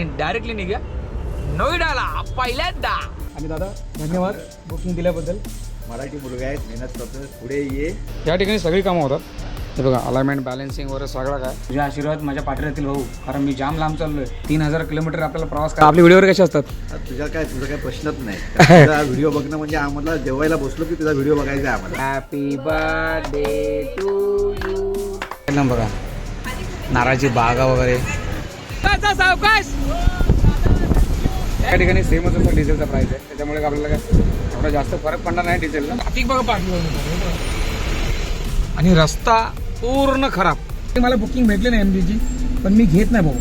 आणि डायरेक्टली निघूया. नोईडाला पहिल्यांदा. आणि दादा धन्यवाद. बुकिंग दिल्याबद्दल. मराठी मुलगा आहे मेहनत करतो पुढे ये. या ठिकाणी सगळी कामं होतात. हे बघा अलाइनमेंट बॅलन्सिंग वगैरे सगळं काय. तुझे आशीर्वाद माझ्या पाठी राहतील भाऊ कारण मी जाम लांब चाललोय. तीन हजार किलोमीटर आपल्याला प्रवास करा आपले व्हिडिओवर कसे असतात? आता तुझा काय तुझा काय प्रश्नच नाही. तुझा व्हिडिओ बघणं म्हणजे आम्हाला जेवायला बसलो की तुझा व्हिडिओ बघायचा आहे आम्हाला. हॅपी बर्थडे टू यू एकदम बघा. नारळाची बागा वगैरे. सावकाश या ठिकाणी सेमच असं डिझेलचा प्राइस आहे. त्याच्यामुळे आपल्याला काय एवढा जास्त फरक पडणार नाही डिझेलला ट्रॅफिक बघा पाच आणि रस्ता पूर्ण खराब. मला बुकिंग भेटले नाही एम ची पण मी घेत नाही भाऊ.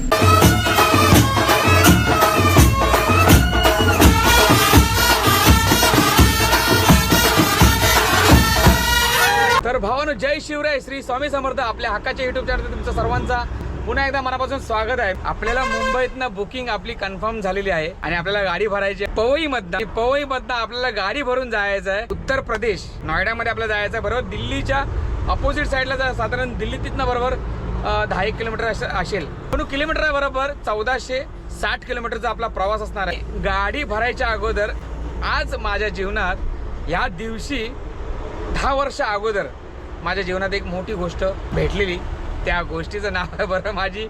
तर भावानो जय शिवराय. श्री स्वामी समर्थ आपल्या हक्काच्या युट्यूब चॅनल तुमचं सर्वांचा पुन्हा एकदा मनापासून स्वागत आहे. आपल्याला मुंबईतनं बुकिंग आपली कन्फर्म झालेली आहे आणि आपल्याला गाडी भरायची आहे. पवई मधनं पवई मधनं आपल्याला गाडी भरून जायचं आहे. उत्तर प्रदेश नोएडामध्ये आपल्याला जायचं आहे. बरोबर दिल्लीच्या अपोजिट साईडला जा साधारण दिल्ली तिथनं बरोबर दहा एक किलोमीटर असेल. पण किलोमीटर आहे बरोबर चौदाशे साठ किलोमीटरचा आपला प्रवास असणार आहे. गाडी भरायच्या अगोदर आज माझ्या जीवनात ह्या दिवशी दहा वर्ष अगोदर माझ्या जीवनात एक मोठी गोष्ट भेटलेली. त्या गोष्टीचं नाव आहे बरं माझी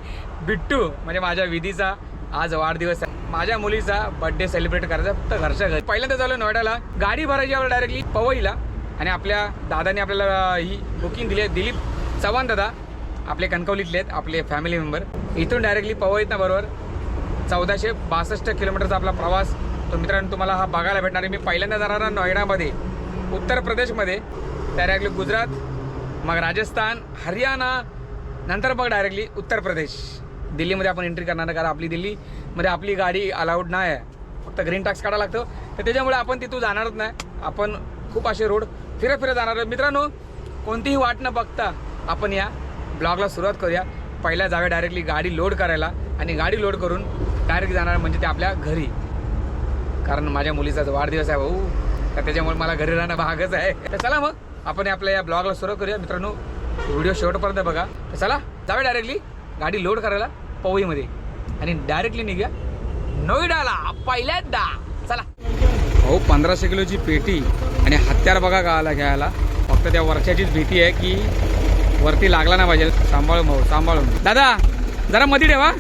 बिट्टू म्हणजे माझ्या विधीचा आज वाढदिवस आहे. माझ्या मुलीचा बर्थडे सेलिब्रेट करायचा फक्त घरच्या घरी. पहिल्यांदा झालं नोएडाला. गाडी भरायची आपल्याला डायरेक्टली पवईला. आणि आपल्या दादाने आपल्याला ही बुकिंग दिली आहे. दिलीप चव्हाण दादा आपले कणकवलीतले आहेत आपले फॅमिली मेंबर इथून डायरेक्टली पवईतनं बरोबर. चौदाशे बासष्ट किलोमीटरचा आपला प्रवास. तो मित्रांनो तुम्हाला हा बघायला भेटणार आहे. मी पहिल्यांदा जाणार ना नोएडामध्ये. उत्तर प्रदेशमध्ये. डायरेक्टली गुजरात मग राजस्थान हरियाणा नंतर मग डायरेक्टली उत्तर प्रदेश. दिल्लीमध्ये आपण एंट्री करणार कारण आपली दिल्लीमध्ये आपली गाडी अलाउड नाही आहे फक्त ग्रीन टॅक्स काढा लागतो. तर त्याच्यामुळे आपण तिथून जाणारच नाही. आपण खूप असे रोड फिरत फिरत जाणार मित्रांनो कोणतीही वाट न बघता आपण या ब्लॉगला सुरुवात करूया. पहिल्या जाव्या डायरेक्टली गाडी लोड करायला आणि गाडी लोड करून डायरेक्ट जाणार म्हणजे ते आपल्या घरी. कारण माझ्या मुलीचा जो वाढदिवस आहे भाऊ. तर त्याच्यामुळे मला घरी राहणं भागच आहे. तर चला मग आपण आपल्या या ब्लॉगला सुरुवात करूया. मित्रांनो व्हिडिओ शेवटपर्यंत बघा. तर चला जाऊया डायरेक्टली गाडी लोड करायला पवईमध्ये. आणि डायरेक्टली निघूया नोईडाला पहिल्यांदा. चला. भाऊ पंधराशे किलोची पेटी आणि हत्यार बघा गावाला घ्यायला. फक्त त्या वर्षाचीच भीती आहे की वरती लागला ना पाहिजे. सांभाळून भाऊ सांभाळून. दादा जरा मधी ठेवा.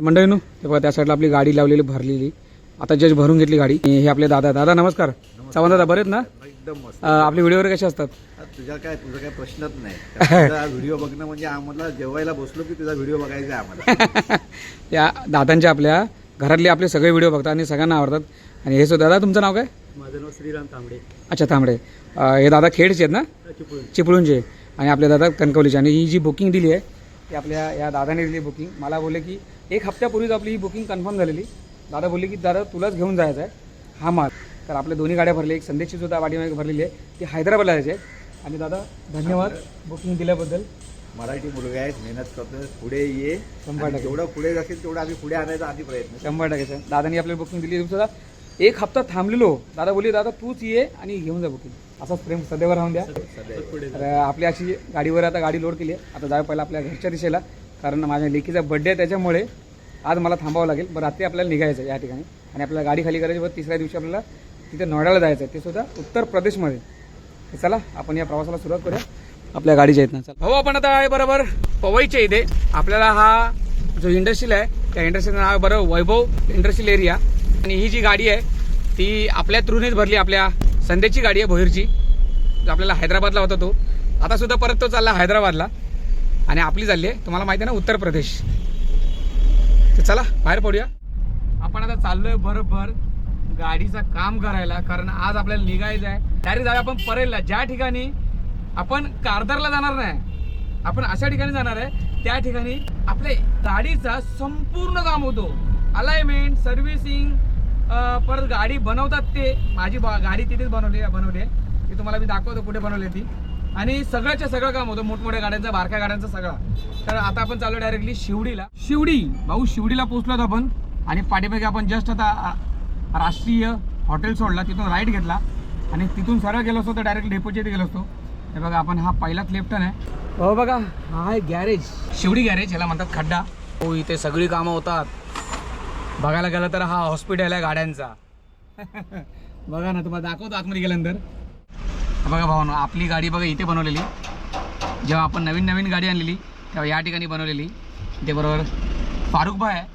मंडळीनो हे बघा त्या साईडला आपली गाडी लावलेली भरलेली. आता जज भरून घेतली गाडी. हे आपले दादा दादा नमस्कार. चव्हाण दादा बरेत ना? एकदम मस्त. अं, आपले व्हिडिओवर कसे असतात? आता तुझा काय तुझा काय प्रश्नच नाही. तुझा व्हिडिओ बघणं म्हणजे आम्हाला जेवायला बसलो की तुझा व्हिडिओ बघायचा आहे आम्हाला. या दादांच्या आपल्या घरातले आपले सगळे व्हिडिओ बघतात आणि सगळ्यांना आवडतात. आणि हे सुद्धा दादा तुमचं नाव काय? माझं नाव श्रीराम तांबडे. अच्छा तांबडे. अं, हे दादा खेडचे आहेत ना? चिपळूण. चिपळूणचे. आणि आपले दादा कणकवलीचे. आणि ही जी बुकिंग दिली आहे ती आपल्या या दादाने दिली बुकिंग मला बोलले की एक हप्त्यापूर्वीच आपली ही बुकिंग कन्फर्म झालेली. दादा बोलले की दादा तुलाच घेऊन जायचं आहे हा माल. तर आपल्या दोन्ही गाड्या भरल्या. एक संदेशची सुद्धा पाठीमागे भरलेली आहे. ती हैदराबादला जायची आहे. आणि दादा धन्यवाद बुकिंग दिल्याबद्दल. मराठी मुलगा आहे मेहनत करतो पुढे ये. शंभर टक्के. जेवढं पुढे जाशील तेवढं आम्ही पुढे आणायचा आधी प्रयत्न शंभर टक्के सर दादानी आपल्याला बुकिंग दिली. सुद्धा एक हप्ता थांबलेलो. दादा बोलले दादा तूच ये आणि घेऊन जा बुकिंग असाच प्रेम सदैव राहून द्या. तर आपली अशी गाडीवर आता गाडी लोड केली आहे. आता जाऊ पहिला आपल्या घरच्या दिशेला. कारण माझ्या लेकीचा बड्डे आहे त्याच्यामुळे आज मला थांबावं लागेल. बरं रात्री आपल्याला निघायचं आहे या ठिकाणी. आणि आपल्याला गाडी खाली करायची व तिसऱ्या दिवशी आपल्याला तिथे नोएडाला जायचं आहे ते सुद्धा उत्तर प्रदेशमध्ये. चला आपण या प्रवासाला सुरुवात करूया. आपल्या गाडीच्या आहेत चला. भाऊ आपण आता आहे बरोबर पवईच्या इथे. आपल्याला हा जो इंडस्ट्रील आहे त्या इंडस्ट्रीचं नाव आहे बरोबर वैभव इंडस्ट्रियल एरिया. आणि ही जी गाडी आहे ती आपल्या थ्रूनेच भरली आपल्या संध्याची गाडी आहे भोईरची. जो आपल्याला हैदराबादला होता तो. आता सुद्धा परत तो चालला हैदराबादला. आणि आपली चालली आहे तुम्हाला माहिती आहे ना उत्तर प्रदेश. तर चला बाहेर पडूया. आपण आता चाललोय बरोबर गाडीचं काम करायला कारण आज आपल्याला निघायचं आहे. डायरेक्ट जाऊया आपण परेलला. ज्या ठिकाणी आपण कारदारला जाणार नाही आपण अशा ठिकाणी जाणार आहे त्या ठिकाणी आपल्या गाडीचा संपूर्ण काम होतो. अलाइनमेंट सर्व्हिसिंग परत गाडी बनवतात ते. माझी बा- गाडी तिथेच बनवली बनवली आहे. ती तुम्हाला मी दाखवतो कुठे बनवली ती. आणि सगळ्याच्या सगळं काम होतं मोठमोठ्या गाड्यांचं बारक्या गाड्यांचं सगळं. तर आता आपण चालू डायरेक्टली शिवडीला शिवडी भाऊ शिवडीला पोहोचलो आपण. आणि पाठीमागे आपण जस्ट आता राष्ट्रीय हॉटेल सोडला तिथून राईट घेतला. आणि तिथून सरळ गेलो असतो तर डायरेक्ट डेपोच्या इथे गेलो असतो. हे बघा आपण हा पहिलाच लेफ्ट आहे. हो बघा हा आहे गॅरेज शिवडी गॅरेज ह्याला म्हणतात खड्डा. हो इथे सगळी कामं होतात. बघायला गेलं तर हा हॉस्पिटल आहे गाड्यांचा. बघा ना तुम्हाला दाखवतो आतमध्ये गेल्यानंतर. हा बघा भावानो आपली गाडी बघा इथे बनवलेली. जेव्हा आपण नवीन नवीन गाडी आणलेली तेव्हा या ठिकाणी बनवलेली. ते बरोबर फारुख भाई आहे.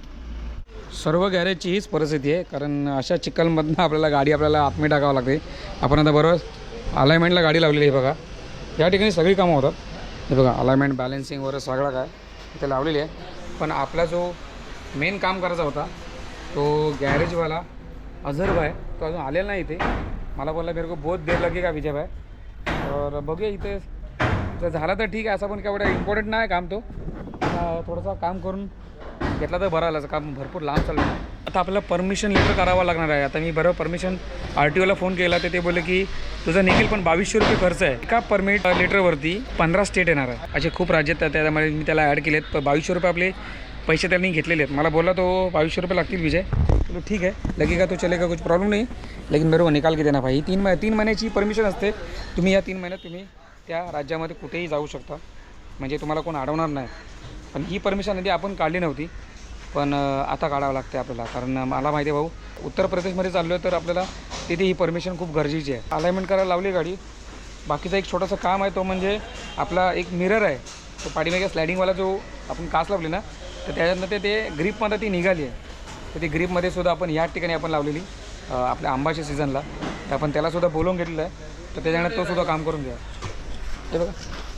सर्व गॅरेजची हीच परिस्थिती आहे. कारण अशा चिखलमधनं आपल्याला गाडी आपल्याला आतमध्ये टाकावं लागते. आपण आता बरोबर अलायमेंटला गाडी लावलेली आहे बघा. या ठिकाणी सगळी कामं होतात. हे बघा अलायमेंट बॅलेन्सिंग वगैरे सगळं काय इथे लावलेली आहे. पण आपला जो मेन काम करायचा होता तो गॅरेजवाला अझर आहे. तो अजून आलेला नाही इथे. मला बोलला मेरे को बहुत देर लगेगा विजय भाई. तर बघूया इथे. जर झाला तर ठीक आहे. असं पण काय एवढं इम्पॉर्टंट नाही काम तो. थोडंसं काम करून घेतला तर बरं आलं काम भरपूर लांब चाललं. आता आपल्याला परमिशन लेटर करावं लागणार आहे. आता मी बरोबर परमिशन आर टी ओला फोन केला तर ते बोलले की तुझं निघेल पण बावीसशे रुपये खर्च आहे. एका परमिट लेटरवरती पंधरा स्टेट येणार आहे. असे खूप राज्य आहेत त्यामध्ये मी त्याला ॲड केलेत. पण बावीसशे रुपये आपले पैसे त्यांनी घेतलेले आहेत. मला बोलला तो बावीसशे रुपये लागतील विजय. चलो ठीक आहे. लगेगा तो चलेगा कुछ प्रॉब्लेम नाही. लेकिन बरोबर निकाल की देना भाई. तीन मह तीन महिन्याची परमिशन असते. तुम्ही या तीन महिन्यात तुम्ही त्या राज्यामध्ये कुठेही जाऊ शकता. म्हणजे तुम्हाला कोण अडवणार नाही. पण ही परमिशन आधी आपण काढली नव्हती. पण आता काढावं लागते आपल्याला. कारण मला माहिती आहे भाऊ उत्तर प्रदेशमध्ये चाललो आहे तर आपल्याला तिथे ही परमिशन खूप गरजेची आहे. अलाइनमेंट करायला लावली गाडी. बाकीचं एक छोटंसं काम आहे तो म्हणजे आपला एक मिरर आहे. तो पाठीमागे स्लायडिंगवाला जो आपण काच लावली ना तर त्याच्यातनं ते ते ग्रीपमध्ये ती निघाली आहे. तर ती ग्रीपमध्ये सुद्धा आपण या ठिकाणी आपण लावलेली आपल्या आंबाच्या सीझनला तर आपण त्यालासुद्धा बोलवून घेतलेलं आहे. तर त्याच्यानं तो सुद्धा काम करून घ्या. हे बघा.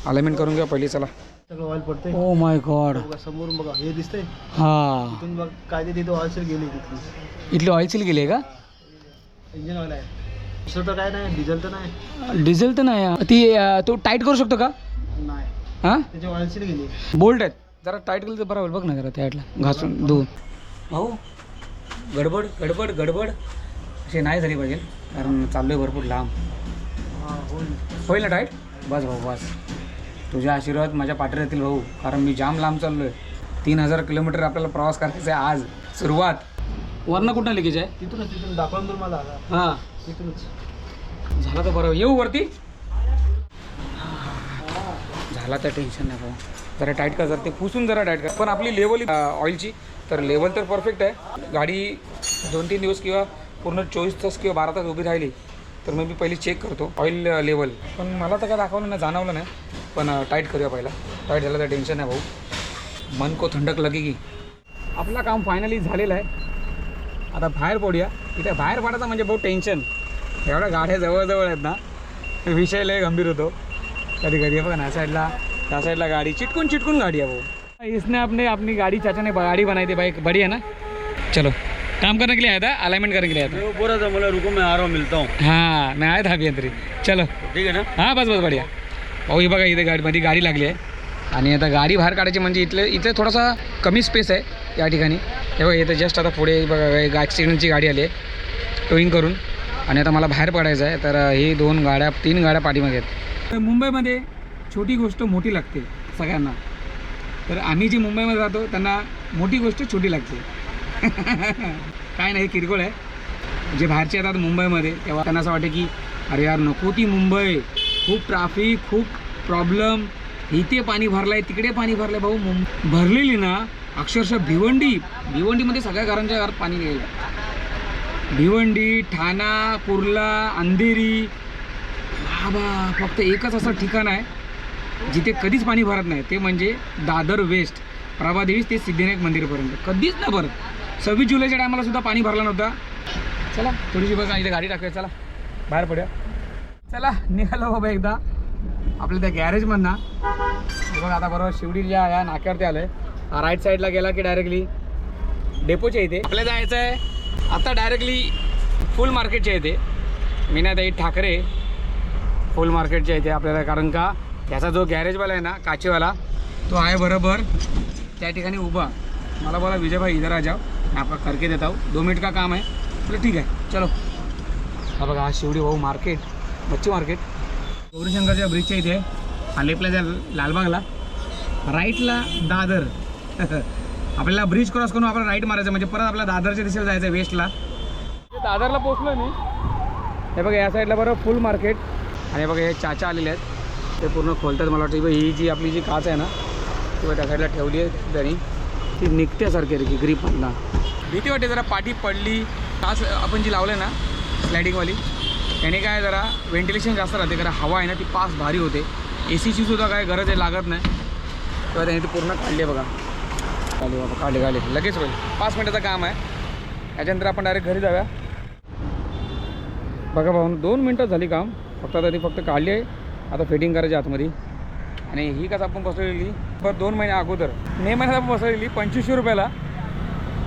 अलाइनमेंट करून घ्या पहिली चला. सगळं ऑइल पडतंय. ओ माय गॉड बघा समोरून बघा हे दिसतंय. हां. तिथून बघ काय ते तिथे ऑइल गेली तिथली इथली ऑइल सील गेली आहे का? इंजिन ऑइल आहे. दुसरं तर काय नाही डिझेल तर नाही. डिझेल तर नाही. ती अं, तो टाईट करू शकतो का? नाही. हां? त्याची ऑइल गेली. बोल्ट आहेत. जरा टाईट केलं तर बरोबर बघ ना जरा त्यातला घासून धुवून. भाऊ गडबड गडबड गडबड. अशी नाही झाली पाहिजे. कारण चाललोय भरपूर लांब. हा होईल. होईल ना टाईट बस भाऊ बस. तुझे आशीर्वाद माझ्या पाठीवर येतील भाऊ कारण मी जाम लांब चाललोय. तीन हजार किलोमीटर आपल्याला प्रवास करायचा आहे आज. सुरुवात. वरनं कुठं लिकेज आहे? तिथूनच तिथून दाखवून तर मला. आला हां. तिथूनच. झाला तर बरं. येऊ वरती. झाला तर टेन्शन नाही भाऊ जरा टाईट कर जरा ते पुसून जरा टाईट कर. पण आपली लेवल ऑइलची तर लेवल तर परफेक्ट आहे. गाडी दोन तीन दिवस किंवा पूर्ण चोवीस तास किंवा बारा तास उभी राहिली तर मग मी पहिली चेक करतो. ऑइल लेवल पण मला तर काय दाखवलं नाही जाणवलं नाही. पण टाईट करूया पहिला. टाईट झालं तर टेन्शन नाही भाऊ. मन को थंडक लगेगी. आपलं काम फायनली झालेलं आहे. आता बाहेर पडूया. इथे बाहेर पडायचं म्हणजे बहुत टेन्शन एवढ्या गाड्या जवळजवळ आहेत ना. विषय लय गंभीर होतो. कधी कधी बघा ना या साईडला त्या साईडला गाडी. चिटकून चिटकून गाडी है वो इसने अपने अपनी गाड़ी चाचा ने गाड़ी बनाई थी बाइक बड़ी है ना? चलो. काम करने के लिए आया था? अलाइनमेंट करने के लिए आया वो बोला था बोला रुको मैं आ रहा हूँ मिलता हूँ. था हाँ मैं आया था अभी अंदर. चलो. ठीक है ना? हां बस बस बढिया. भाऊ हे बघा इथे गाडी मध्ये गाडी लागली आहे. आणि आता गाडी बाहेर काढायची म्हणजे इथले इथे थोडासा कमी स्पेस आहे या ठिकाणी. हे बघा इथे जस्ट आता पुढे बघा एक ॲक्सिडेंटची गाडी आली आहे. टोईंग करून. आणि आता मला बाहेर पडायचं आहे तर ही दोन गाड्या तीन गाड्या पाठीमागे आहेत. मुंबईमध्ये छोटी गोष्ट मोठी लागते सगळ्यांना. तर आम्ही जी मुंबईमध्ये राहतो त्यांना मोठी गोष्ट छोटी लागते. काय नाही किरकोळ आहे. जे बाहेरचे येतात मुंबईमध्ये तेव्हा त्यांना असं वाटतं की अरे यार नको ती मुंबई. खूप ट्राफिक खूप प्रॉब्लेम इथे पाणी भरलंय तिकडे पाणी भरलंय. भाऊ मुं भरलेली ना अक्षरशः भिवंडी भिवंडीमध्ये सगळ्या घरांच्या घरात पाणी गेलं भिवंडी ठाणा कुर्ला अंधेरी. बाबा फक्त एकच असं ठिकाण आहे जिथे कधीच पाणी भरत नाही. ते म्हणजे दादर वेस्ट. प्रभादेवीस ते सिद्धिनायक मंदिरपर्यंत. कधीच ना भरत. सव्वीस जुलैच्या टायमाला सुद्धा पाणी भरला नव्हता. चला थोडीशी बघा इथे गाडी टाकूया. चला बाहेर पडूया. चला निघालो बाबा एकदा. आपल्या त्या गॅरेजमधनं बघा आता बरोबर शिवडीच्या या नाक्यावरती आलं आहे राईट साईडला गेला की डायरेक्टली डेपोच्या इथे. आपल्याला जायचं आहे. आता डायरेक्टली फुल मार्केटच्या इथे. मीनाताई ठाकरे फुल मार्केटच्या इथे आपल्याला कारण का त्याचा जो गॅरेजवाला आहे ना काचेवाला तो आहे बरोबर त्या ठिकाणी उभा. मला बोला विजयभाई इधर आ जाओ आपण करके देता हूँ दो मिनट का काम आहे? बोले ठीक आहे. चलो. हा बघा हा शिवडी भाऊ मार्केट मच्छी मार्केट गौरीशंकरच्या ब्रिजच्या इथे हा लेफ्टला लालबागला. राईटला दादर. आपल्याला ब्रिज क्रॉस करून आपण राईट मारायचं म्हणजे परत आपल्याला दादरच्या दिशेला जायचं वेस्टला दादरला पोचलो मी. हे बघा या साईडला बरं फुल मार्केट आणि बघा हे चाचा आलेले आहेत. ते पूर्ण खोलतात मला वाटतं. ही जी आपली जी काच आहे ना किंवा त्या साईडला ठेवली आहे त्यांनी. ती निघत्यासारखी रे की ग्रीपमधला भीती वाटते जरा पाठी पडली. काच आपण जी लावलं ना स्लायडिंगवाली त्याने काय जरा व्हेंटिलेशन जास्त राहते कारण हवा आहे ना ती पास भारी होते. ए सीची सुद्धा काय गरज आहे लागत नाही. तेव्हा त्याने ती पूर्ण काढली आहे बघा. काढली बाबा काढले काढले लगेच होईल. पाच मिनटाचं काम आहे. त्याच्यानंतर आपण डायरेक्ट घरी जाऊया. बघा भाऊ दोन मिनटं झाली काम. फक्त आता ती फक्त काढली आहे. आता फिटिंग करायची आतमध्ये. आणि ही कसं आपण बसवलेली बरं दोन महिन्या अगोदर. मे महिन्यात आपण बसवलेली पंचवीसशे रुपयाला.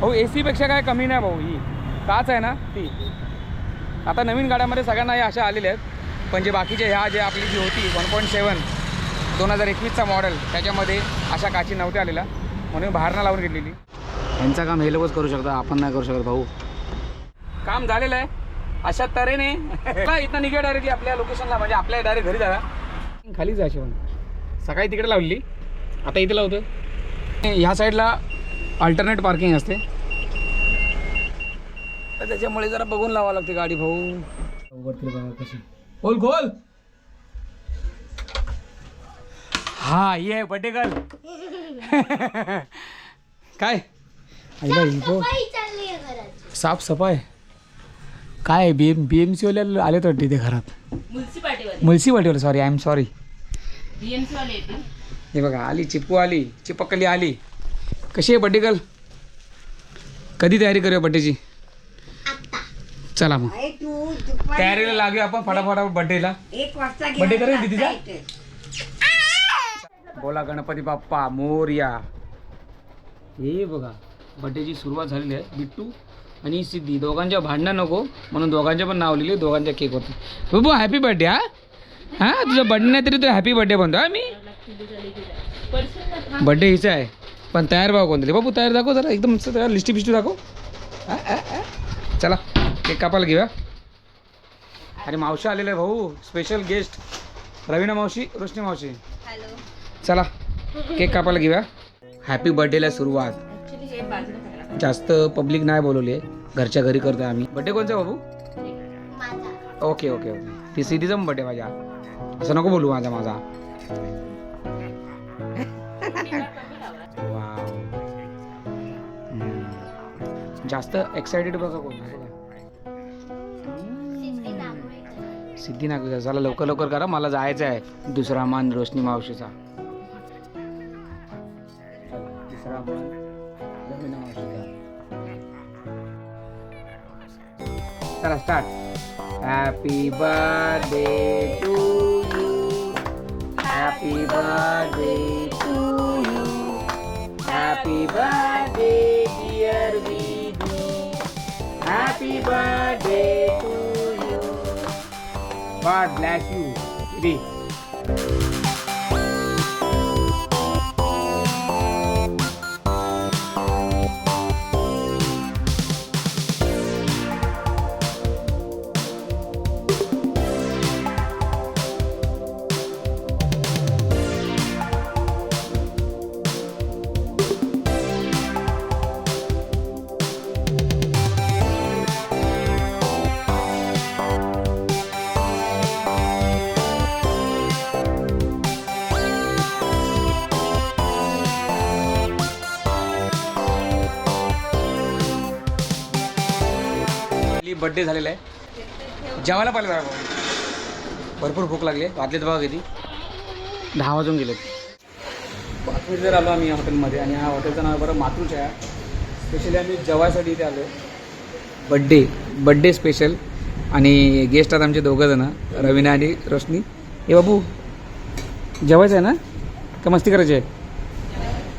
भाऊ ए सीपेक्षा काय कमी नाही भाऊ ही. काच आहे ना ती. आता नवीन गाड्यामध्ये सगळ्यांना या अशा आलेल्या आहेत. पण जे बाकीचे ह्या जे आपली जी होती वन पॉईंट सेवन दोन हजार एकवीसचा मॉडेल त्याच्यामध्ये अशा काची नव्हत्या आलेल्या. म्हणून बाहेरनं लावून घेतलेली. यांचं काम हे लोकच करू शकता आपण नाही करू शकत भाऊ. काम झालेलं आहे. अशा तऱ्हेने. इथं निघा डायरेक्टली आपल्या लोकेशनला म्हणजे आपल्या डायरेक्ट घरी जाव्या खाली जायची पण सकाळी तिकडे लावली आता इथे लावतो ह्या साईडला अल्टरनेट पार्किंग असते. त्याच्यामुळे जरा बघून लावावं लागते गाडी भाऊ. वरती बघा कशी. खोल खोल. हा ये बड्डे गर्ल काय? आईला इथं. साफ सफाई काय बी एम बी एम सीवाले आलेत वाटते इथे घरात? म्युन्सिपाल्टीवाले म्युन्सिपाल्टीवाले सॉरी आय एम सॉरी वाले हे बघा आली चिपू आली चिपकली आली. कशी आहे बड्डे गर्ल कधी तयारी करूया बड्डेची चला मग. तयारीला लागूया आपण फटाफट बड्डेला एक वाजता बड्डे करेल दीदीचा? बोला गणपती बाप्पा मोरया. हे बघा बड्डेची सुरुवात झालेली आहे. बिट्टू आणि सिद्धी दोघांच्या भांडणं नको म्हणून दोघांच्या पण नाव लिहिले दोघांच्या केक होते बाबू हॅपी बर्थडे हा? हा? तुझं बर्थडे नाही तरी तुला हॅपी बर्थडे म्हणतो हा मी? बर्थडे हिचा आहे. पण तयार भाऊ कोणतरी बाबू तयार दाखव जरा एकदम मस्त तयार लिस्टी बिस्टी दाखव. चला. केक कापायला घेऊया. आणि मावशी आलेले भाऊ स्पेशल गेस्ट रवीना मावशी रोशनी मावशी. चला केक कापायला घेऊया. हॅपी बर्थडेला सुरुवात. जास्त पब्लिक नाही बोलवली घरच्या घरी करतोय आम्ही. बड्डे कोणचा बाबू? ओके ओके ओके ती सिद्धीचा पण बड्डे माझ्या. असं नको बोलू माझा माझा. जास्त एक्साइटेड बघा कोण आहे. बघा. चला लवकर लवकर करा. मला जायचं आहे. दुसरा मान रोशनी मावशीचा. तिसरा मान रवीना मावशीचा. चला start happy birthday to you happy birthday to you happy birthday dear Vidhi happy birthday to God bless you. Birthday झालेला आहे. जेवायला पाहिलं जरा भरपूर भूक लागली आहे. वाजलेत बघा किती. दहा वाजून गेलेत पाच मिनिट जर आलो आम्ही या हॉटेलमध्ये आणि ह्या हॉटेलचं नाव बरं मातृछाया. स्पेशली आम्ही जेवायसाठी इथे आलो बड्डे बड्डे स्पेशल आणि गेस्ट आहेत आमचे दोघं जण रवीना आणि रोशनी. हे बाबू जेवायचं आहे ना? का मस्ती करायची आहे?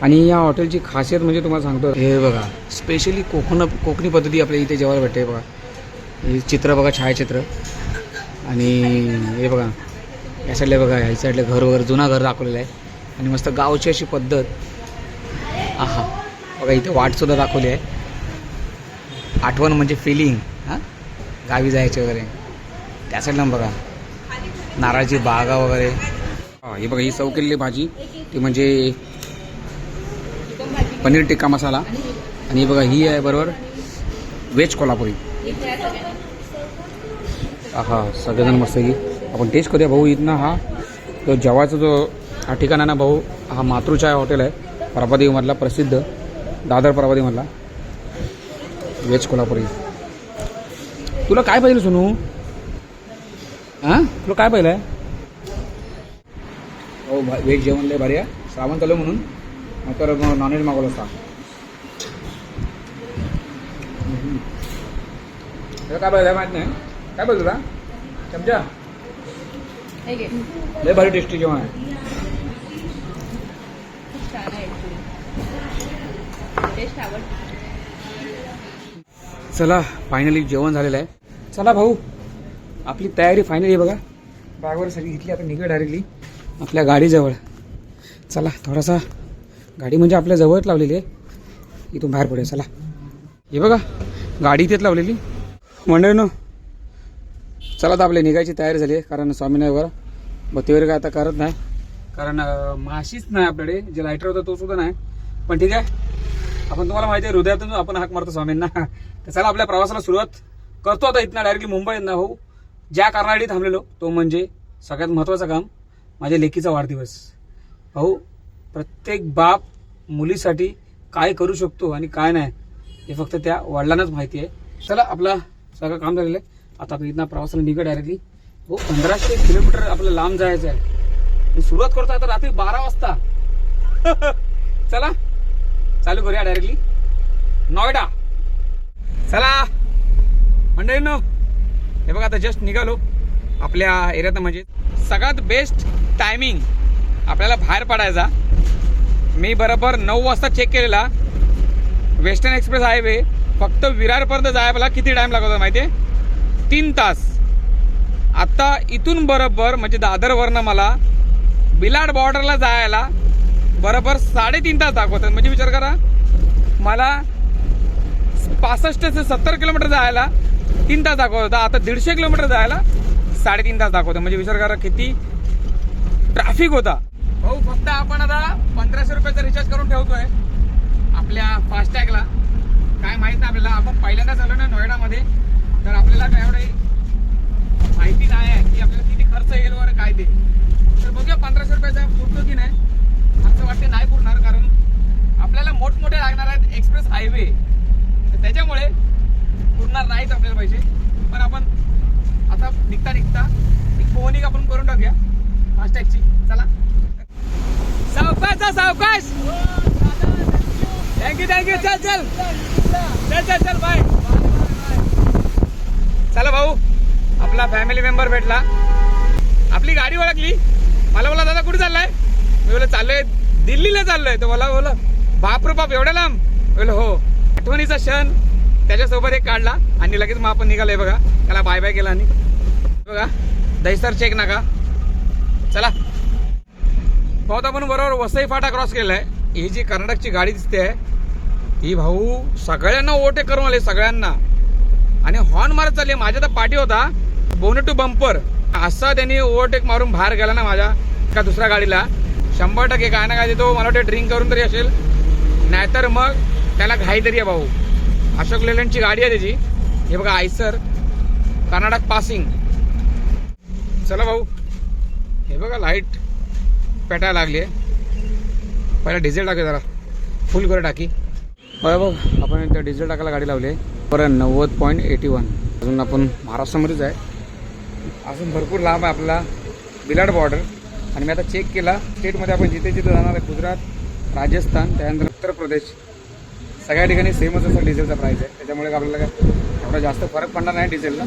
आणि या हॉटेलची खासियत म्हणजे तुम्हाला सांगतो. हे बघा स्पेशली कोकण कोकणी पद्धती आपल्या इथे जेवायला भेटते बघा. हे चित्र बघा छायाचित्र. आणि हे बघा या साईडला बघा ह्या साईडला घर वगैरे जुना घर दाखवलेलं आहे. आणि मस्त गावची अशी पद्धत. आहा बघा इथे वाटसुद्धा दाखवली आहे. आठवण म्हणजे फिलिंग हां? गावी जायचे वगैरे. त्या साईडला बघा. नारळाची बागा वगैरे. हे ही बघा ही चव केलेली भाजी. ती म्हणजे पनीर टिक्का मसाला. आणि बघा ही आहे बरोबर वेज कोल्हापुरी. हा सगळेजण मस्त की आपण टेस्ट करूया. भाऊ इथनं हा तो जेवायचा जो हा ठिकाण आहे ना भाऊ हा मातृचाय हॉटेल आहे. प्रभादेवीमधला प्रसिद्ध दादर प्रभादेवीमधला. व्हेज कोल्हापुरी. तुला काय पाहिजे सोनू? हां तुला काय पाहिलं आहे हो भा- व्हेज जेवण लय भारी आहे. श्रावण चालू म्हणून. नंतर मग नॉनव्हेज मागवलं असता. तुला काय पाहिलं माहीत नाही? काय पाहिजे तुला चमचा. लय भारी टेस्टी जेवण आहे. चला फायनली जेवण झालेलं आहे. चला भाऊ आपली तयारी फायनली बघा. बॅगवर सगळी घेतली आता निघा डायरेक्टली आपल्या गाडीजवळ. चला थोडासा गाडी म्हणजे आपल्या जवळच लावलेली आहे. इथून बाहेर पडेल चला. हे बघा गाडी इथेच लावलेली. मंडळीनं चला आता आपली निघायची तयारी झाली आहे कारण स्वामीनगर बत्ती काय आता करत नाही. कारण माशीच नाही आपल्याकडे जे लायटर होतं तो सुद्धा नाही. पण ठीक आहे. आपण तुम्हाला माहिती आहे हृदयातून आपण हाक मारतो स्वामींना. तर चला आपल्या प्रवासाला सुरुवात करतो आता इथनं डायरेक्टली मुंबईत ना हो ज्या कारणासाठी थांबलेलो तो म्हणजे सगळ्यात महत्त्वाचं काम माझ्या लेकीचा वाढदिवस. भाऊ प्रत्येक बाप मुलीसाठी काय करू शकतो आणि काय नाही हे फक्त त्या वडिलांनाच माहिती आहे. चला आपला सगळं काम झालेलं आहे. आता आपण इथनं प्रवासाला निघत डायरेक्टली हो पंधराशे किलोमीटर आपलं लांब जायचं आहे. मी सुरुवात करतो आता रात्री बारा वाजता. चला. चालू करूया डायरेक्टली नॉयडा चला. मंडळींनो हे बघा आता जस्ट निघालो. आपल्या एरियात म्हणजे सगळ्यात बेस्ट टायमिंग आपल्याला बाहेर पडायचा. मी बरोबर नऊ वाजता चेक केलेला. वेस्टर्न एक्सप्रेस हायवे फक्त विरारपर्यंत जायला किती टाईम लागत होता माहिती आहे तीन तास. आत्ता इथून बरोबर म्हणजे दादरवरनं मला बिलाड बॉर्डरला जायला बरोबर साडेतीन तास दाखवतात. म्हणजे विचार करा मला पासष्ट ते सत्तर किलोमीटर जायला तीन तास दाखवत होता. आता दीडशे किलोमीटर जायला साडेतीन तास दाखवतो म्हणजे विचार करा किती ट्रॅफिक होता. भाऊ फक्त आपण आता पंधराशे रुपयाचा रिचार्ज करून ठेवतोय. आपल्या फास्टॅगला काय माहीत नाही आपल्याला. आपण पहिल्यांदा झालो ना नोएडामध्ये. तर आपल्याला काय एवढे माहिती नाही आहे की आपल्याला किती खर्च येईल वगैरे काय ते. तर बघूया पंधराशे रुपयाचा पुरतो की नाही. असं वाटते नाही पुरणार कारण आपल्याला मोठमोठे लागणार आहेत एक्सप्रेस हायवे. तर त्याच्यामुळे पुरणार नाहीच आपल्याला पैसे. पण आपण आता निघता निघता एक पोहनिक आपण करून टाकूया. फास्टॅगची चला. सावकाश सावकाश! थँक्यू थँक्यू चल चल. चल चल चल. बाय चला भाऊ आपला फॅमिली मेंबर भेटला. आपली गाडी ओळखली. मला बोला दादा कुठे चाललाय? मी बोला चाललोय दिल्लीला चाललोय. तो मला बोला बाप रे बाप एवढ्या लांब? बोल हो. आठवणीचा क्षण त्याच्यासोबत एक काढला आणि लगेच मग आपण निघालोय बघा. त्याला बाय बाय केला आणि बघा दहीसर चेक नका. चला. बहुत आपण बरोबर वसई फाटा क्रॉस केलाय. ही जी कर्नाटकची गाडी दिसते ही भाऊ सगळ्यांना ओटे करून आले सगळ्यांना. आणि हॉर्न मारत चालले माझ्या तर पाठी होता. बोन टू बंपर असा त्यांनी ओव्हरटेक मारून बाहेर गेला ना माझ्या का दुसऱ्या गाडीला. शंभर टक्के. काय ना काय तो मला वाटतं ड्रिंक करून तरी असेल. नाहीतर मग त्याला घाई तरी आहे भाऊ. अशोक लेलंडची गाडी आहे त्याची. हे बघा आयसर. कर्नाटक पासिंग चला भाऊ. हे बघा लाइट पेटायला लागली आहे. पहिला डिझेल टाकूया जरा. फुल करू टाकी. बघा भाऊ आपण त्या डिझेल टाकायला गाडी लावली आहे. बरं नव्वद पॉईंट एटी वन अजून आपण महाराष्ट्रामध्येच आहे. अजून भरपूर लांब आहे आपला बिलाड बॉर्डर आणि मी आता चेक केला स्टेटमध्ये आपण जिथे जिथे जाणार आहे गुजरात राजस्थान त्यानंतर उत्तर प्रदेश सगळ्या ठिकाणी सेमच असं डिझेलचा प्राईस आहे. त्याच्यामुळे आपल्याला काय एवढा जास्त फरक पडणार नाही डिझेलला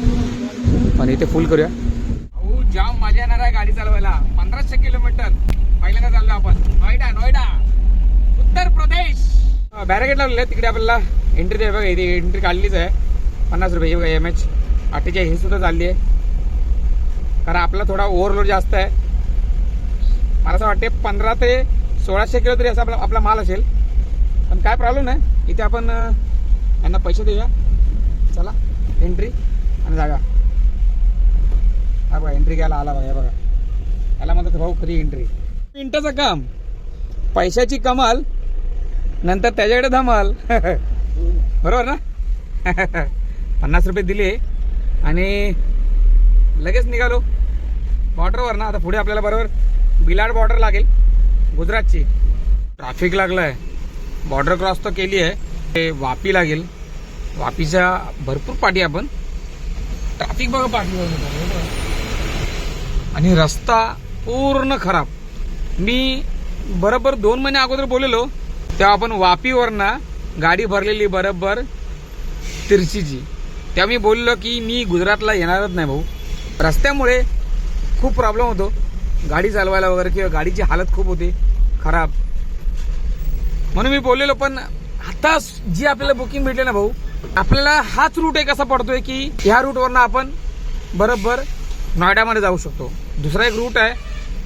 पण इथे फुल करूया. अहो जाम मजा येणार आहे गाडी चालवायला पंधराशे किलोमीटर पहिल्यांदा चाललो आपण नोएडा नोएडा उत्तर प्रदेश बॅरिकेड लावलेलं आहे तिकडे आपल्याला एंट्री द्या बघा. इथे एंट्री काढलीच आहे. पन्नास रुपये बघा एम एच अठ्ठेचाळीस हे सुद्धा चालली आहे. कारण आपला थोडा ओव्हरलोड जास्त आहे. मला असं वाटते पंधरा ते सोळाशे किलो तरी असा आपला आपला माल असेल. पण काय प्रॉब्लेम नाही. इथे आपण यांना पैसे देऊया. चला एंट्री आणि जागा. हा बघा एंट्री घ्यायला आला बघा हे बघा. याला म्हणतात भाऊ खरी एंट्री पिंटाचं काम. पैशाची कमाल नंतर त्याच्याकडे धमाल. बरोबर ना? पन्नास रुपये दिले. आणि लगेच निघालो. बॉर्डरवर ना आता पुढे आपल्याला बरोबर बिलाड बॉर्डर लागेल. गुजरातची. ट्रॅफिक लागलं आहे बॉर्डर क्रॉस तर केली आहे. ते वापी लागेल. वापीच्या भरपूर पाठी आपण. ट्रॅफिक बघा पाठी आणि रस्ता पूर्ण खराब. मी बरोबर दोन महिने अगोदर बोललेलो. तेव्हा आपण वापीवरनं गाडी भरलेली बरोबर तिरशीची. तेव्हा मी बोललो की मी गुजरातला येणारच नाही भाऊ. रस्त्यामुळे खूप प्रॉब्लेम होतो. गाडी चालवायला वगैरे किंवा गाडीची हालत खूप होते. खराब. म्हणून मी बोललेलो पण आता जी आपल्याला बुकिंग भेटले ना भाऊ आपल्याला हाच रूट एक असा पडतोय की ह्या रूटवरनं आपण बरोबर नोयडामध्ये जाऊ शकतो. दुसरा एक रूट आहे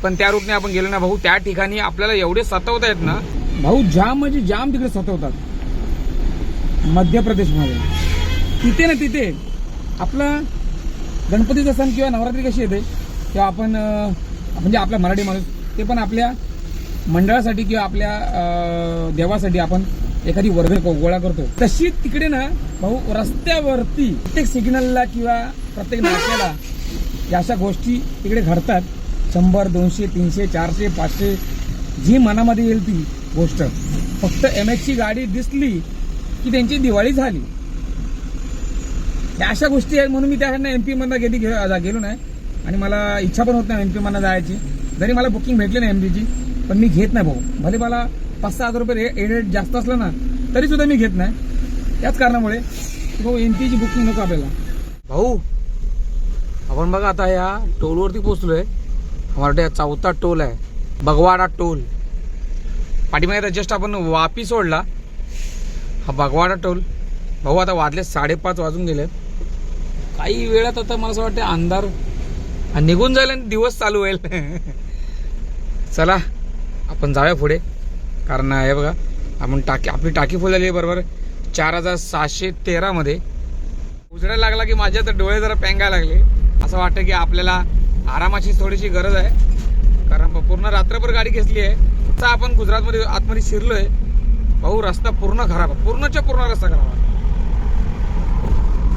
पण त्या रूटने आपण गेलो ना भाऊ त्या ठिकाणी आपल्याला एवढे सतवत आहेत ना भाऊ जाम म्हणजे जाम तिकडे सतवतात मध्य प्रदेशमध्ये तिथे ना तिथे. आपलं गणपतीचा सण किंवा नवरात्री कशी येते किंवा आपण म्हणजे आपला मराठी माणूस ते पण आपल्या मंडळासाठी किंवा आपल्या देवासाठी आपण एखादी वर्ग गोळा करतो. तशी तिकडे ना भाऊ रस्त्यावरती प्रत्येक सिग्नलला किंवा प्रत्येक नाक्याला या अशा गोष्टी तिकडे घडतात. शंभर दोनशे तीनशे चारशे पाचशे जी मनामध्ये येईल ती. गोष्ट. फक्त एम ची गाडी दिसली की त्यांची दिवाळी झाली. या अशा गोष्टी आहेत म्हणून मी त्याकडनं एम पी मधनं गेली गेलो नाही. आणि मला इच्छा पण होत नाही एम पी मधनं जायची. जरी मला बुकिंग भेटली नाही एम पीची पण मी घेत नाही भाऊ. भले मला पाच सहा हजार रुपये रे- रेट जास्त असलं ना तरी सुद्धा मी घेत नाही. त्याच कारणामुळे की भाऊ एम पीची बुकिंग नको आपल्याला. भाऊ आपण बघा आता या टोलवरती पोचलोय आम्हाला या चौथा टोल आहे. बगवाडा टोल. पाठीमागे जस्ट आपण वापी सोडला. हा बगवाडा टोल. भाऊ आता वाजले साडेपाच वाजून गेले. काही वेळात आता मला असं वाटतं अंधार निघून जाईल आणि दिवस चालू होईल. चला आपण जाऊया पुढे. कारण हे बघा आपण टाकी आपली टाकी फुल झाली आहे बरोबर. चार हजार सहाशे तेरामध्ये उजडायला लागला की माझ्या तर डोळे जरा पेंगायला लागले. असं वाटतं की आपल्याला आरामाची थोडीशी गरज आहे. कारण पूर्ण रात्रभर गाडी घेतली आहे. आता आपण गुजरातमध्ये आतमध्ये शिरलोय. भाऊ रस्ता पूर्ण खराब आहे. पूर्णच्या पूर्ण रस्ता खराब आहे.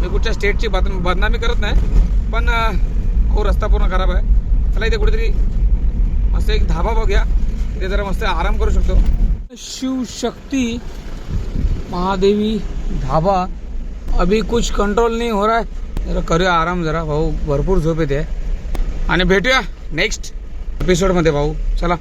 मी कुठच्या स्टेटची बद बदनामी करत नाही. पण हो रस्ता पूर्ण खराब आहे. चला इथे कुठेतरी मस्त एक धाबा बघूया. तिथे जरा मस्त आराम करू शकतो. शिवशक्ती महादेवी धाबा. अभी कुछ कंट्रोल नाही हो रहा है. जरा करूया आराम जरा. भाऊ भरपूर झोप येते. आणि भेटूया. नेक्स्ट एपिसोडमध्ये भाऊ चला.